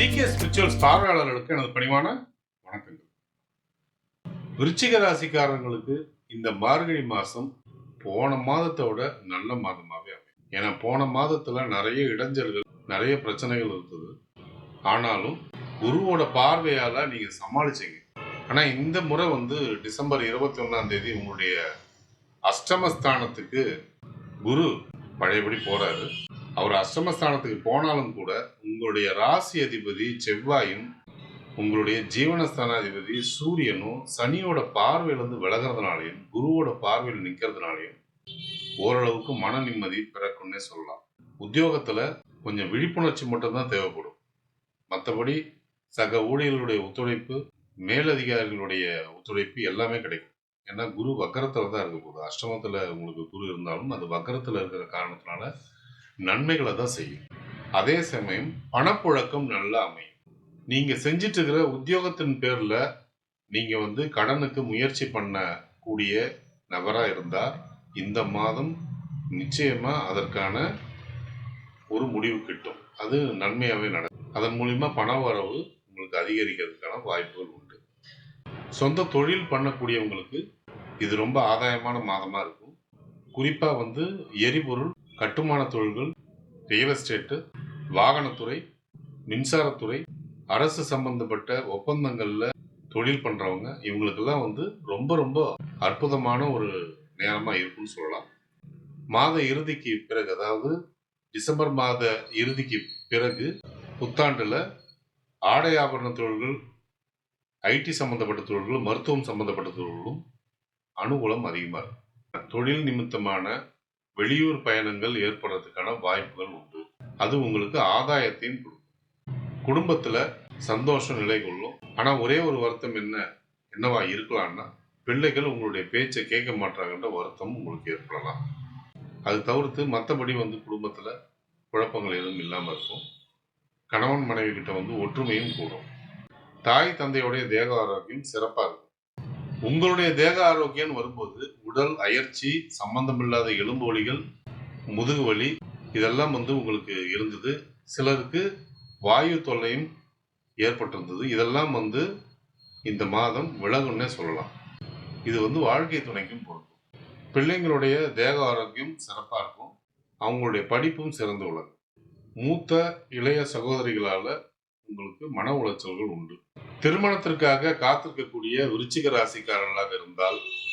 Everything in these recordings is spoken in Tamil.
ஜிகே ஸ்பிரிச்சுவல்ஸ் பார்வையாளர்களுக்கு எனது பணிவான வணக்கங்கள். விருச்சிக ராசிக்காரங்களுக்கு இந்த மார்கழி மாசம் போன மாதத்தை விட நல்ல மாதமாவே அமையும். ஏன்னா போன மாதத்துல நிறைய இடைஞ்சல்கள் நிறைய பிரச்சனைகள் இருந்தது. ஆனாலும் குருவோட பார்வையால நீங்க சமாளிச்சிங்க. ஆனா இந்த முறை வந்து டிசம்பர் இருபத்தி ஒன்றாம் தேதி உங்களுடைய அஷ்டமஸ்தானத்துக்கு குரு பழையபடி போகிறாரு அவர் அஷ்டமஸ்தானத்துக்கு போனாலும் கூட உங்களுடைய ராசி அதிபதி செவ்வாயும் உங்களுடைய ஜீவனஸ்தானாதிபதி சூரியனும் சனியோட பார்வையிலிருந்து விலகிறதுனாலையும் குருவோட பார்வையில் நிற்கிறதுனாலையும் ஓரளவுக்கு மன நிம்மதி பிறக்கும்னே சொல்லலாம். உத்தியோகத்துல கொஞ்சம் விழிப்புணர்ச்சி மட்டும்தான் தேவைப்படும். மற்றபடி சக ஊழியர்களுடைய ஒத்துழைப்பு மேலதிகாரிகளுடைய ஒத்துழைப்பு எல்லாமே கிடைக்கும். ஏன்னா குரு வக்கரத்தில் தான் இருக்க போகுது. அஷ்டமத்துல உங்களுக்கு குரு இருந்தாலும் அது வக்கரத்தில் இருக்கிற காரணத்தினால நன்மைகளை தான் செய்யும். அதே சமயம் பணப்புழக்கம் நல்லா அமையும். நீங்க செஞ்சிட்டு இருக்கிற உத்தியோகத்தின் பேர்ல நீங்க வந்து கடனுக்கு முயற்சி பண்ண கூடிய நபரா இருந்தா இந்த மாதம் நிச்சயமா அதற்கான ஒரு முடிவு கிட்டும். அது நன்மையாகவே நடக்கும். அதன் மூலியமா பண வரவு உங்களுக்கு அதிகரிக்கிறதுக்கான வாய்ப்புகள் உண்டு. சொந்த தொழில் பண்ணக்கூடியவங்களுக்கு இது ரொம்ப ஆதாயமான மாதமா இருக்கும். குறிப்பா வந்து எரிபொருள் கட்டுமான தொழில்கள் ரியல் எஸ்டேட்டு வாகனத்துறை மின்சாரத்துறை அரசு சம்பந்தப்பட்ட ஒப்பந்தங்களில் தொழில் பண்ணுறவங்க இவங்களுக்கெல்லாம் வந்து ரொம்ப ரொம்ப அற்புதமான ஒரு நேரமாக இருக்கும்னு சொல்லலாம். மாத இறுதிக்கு பிறகு அதாவது டிசம்பர் மாத இறுதிக்கு பிறகு புத்தாண்டில் ஆடை ஆபரண தொழில்கள் ஐடி சம்பந்தப்பட்ட தொழில்களும் மருத்துவம் சம்பந்தப்பட்ட தொழில்களும் அனுகூலம் அதிகமாக இருக்கும் தொழில் நிமித்தமான வெளியூர் பயணங்கள் ஏற்படுறதுக்கான வாய்ப்புகள் உண்டு. அது உங்களுக்கு ஆதாயத்தையும் கொடுக்கும். குடும்பத்தில் சந்தோஷம் நிலை கொள்ளும் ஆனால் ஒரே ஒரு வருத்தம் என்ன? என்னவா இருக்கலாம்னா பிள்ளைகள் உங்களுடைய பேச்சை கேட்க மாட்டாங்கன்ற வருத்தம் உங்களுக்கு ஏற்படலாம். அது தவிர்த்து மற்றபடி வந்து குடும்பத்தில் குழப்பங்கள் எதுவும் இல்லாமல் இருக்கும். கணவன் மனைவி கிட்ட வந்து ஒற்றுமையும் கூடும். தாய் தந்தையுடைய தேக ஆரோக்கியம் சிறப்பாக இருக்கும். உங்களுடைய தேக ஆரோக்கியம் வரும்போது உடல் அயற்சி சம்பந்தமில்லாத எலும்பு வலிகள் முதுகு வலி இதெல்லாம் வந்து உங்களுக்கு இருந்தது. சிலருக்கு வாயு தொல்லையும் ஏற்பட்டிருந்தது. இதெல்லாம் வந்து இந்த மாதம் விலகுன்னே சொல்லலாம். இது வந்து வாழ்க்கை துணைக்கும் பொருந்தும் பிள்ளைங்களுடைய தேக ஆரோக்கியம் சிறப்பாக இருக்கும். அவங்களுடைய படிப்பும் சிறந்து விளங்கும். மூத்த இளைய சகோதரிகளால உங்களுக்கு மன உளைச்சல்கள் உண்டு. திருமணத்திற்காக காத்திருக்கக்கூடிய விருச்சிக ராசிக்காரர்களாக இருந்தால்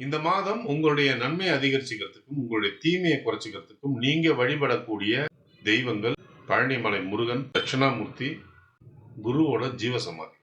இந்த மாதம் உங்களுடைய நன்மை அதிகரிச்சுக்கிறதுக்கும் உங்களுடைய தீமையை குறைச்சிக்கிறதுக்கும் நீங்க வழிபடக்கூடிய தெய்வங்கள் பழனிமலை முருகன் தட்சிணாமூர்த்தி குருவோட ஜீவசமாதி.